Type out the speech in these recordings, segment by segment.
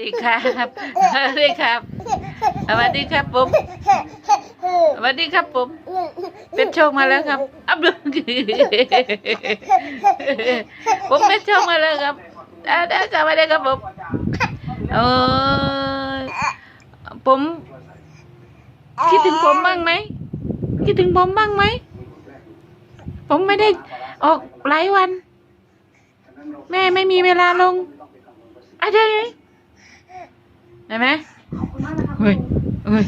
ดีครับสวัสดีครับสวัสดีครับผมสวัสดีครับผม เป็นโชคมาแล้วครับ อับดุลผมเป็นโชคมาแล้วครับได้ได้สวัสดีครับผมเออผม คิดถึงผมบ้างไหมคิดถึงผมบ้างไหม ผมไม่ได้ออกหลายวัน แม่ไม่มีเวลาลงอะไร ได้ไหมเฮ้ยเฮ้ย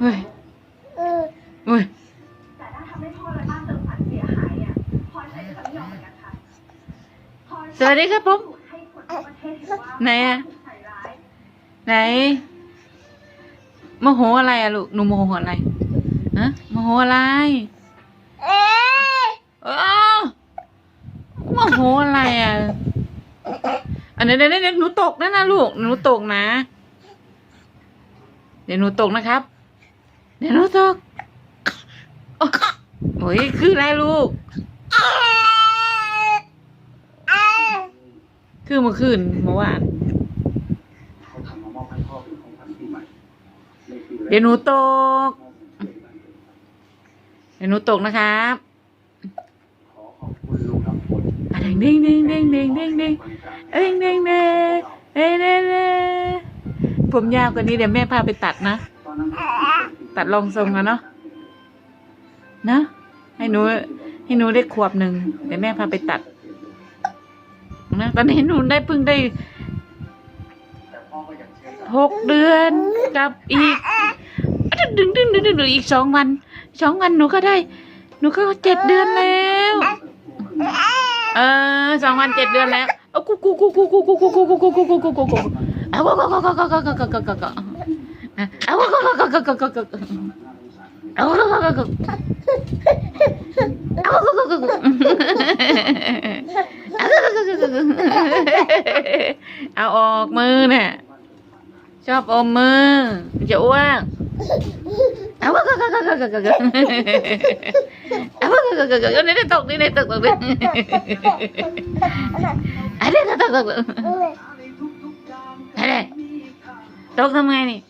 เฮ้ยเฮ้ยแต่ถ้ทำให้พ่อและป้าเติมฝันเสียหายอะพ่อใช้คำหยอกนะคะสวัสดีครับปุ๊บไหนอะไหนโมโหอะไรอะลูกหนูโมโหอะไรฮะโมโหอะไรเอ นนี้เดี๋ยวเดี๋ยวหนูตกนะนะลูกหนูตกนะ เดี๋ยวหนูตกนะครับ เดี๋ยวหนูตกโอ้ยคืออะไรลูก คือเมื่อคืนเมื่อวานเดี๋ยวหนูตก เดี๋ยวหนูตกนะครับอขอบคุณลุงลำพลอะเด้งเด้งเด้งเด้ง เด้งเด้งเด้งเด้งเด้งเด้งเด้งผมยาวกว่านี้เดี๋ยวแม่พาไปตัดนะ ตัดลองทรงนะเนาะนะให้หนูให้หนูได้ขวบหนึ่งเดี๋ยวแม่พาไปตัดนะตอนนี้หนูได้เพิ่งได้หกเดือนกับอีกดึงดึงดึงดึงดึงอีกสองวันสองวันหนูก็ได้ หนูก็เจ็ดเดือนแล้ว เออสองวันเจ็ดเดือนแล้วเอากูกูกูกูกูกูกูกูกูกูกูกูกูกูกูเอากูกูกูกูกูกูกูกูกูกูกูเอากูกูกูกูกูกูกูกูเอากูกูกูกูเอากูกูกูกูกูเอาออกมือเนี่ยชอบอมมือจะอ้วกเอากูกู นี่ในตกนี่ในตกตกนี่อะไรตกตกตกอะไรตกทำไงนี่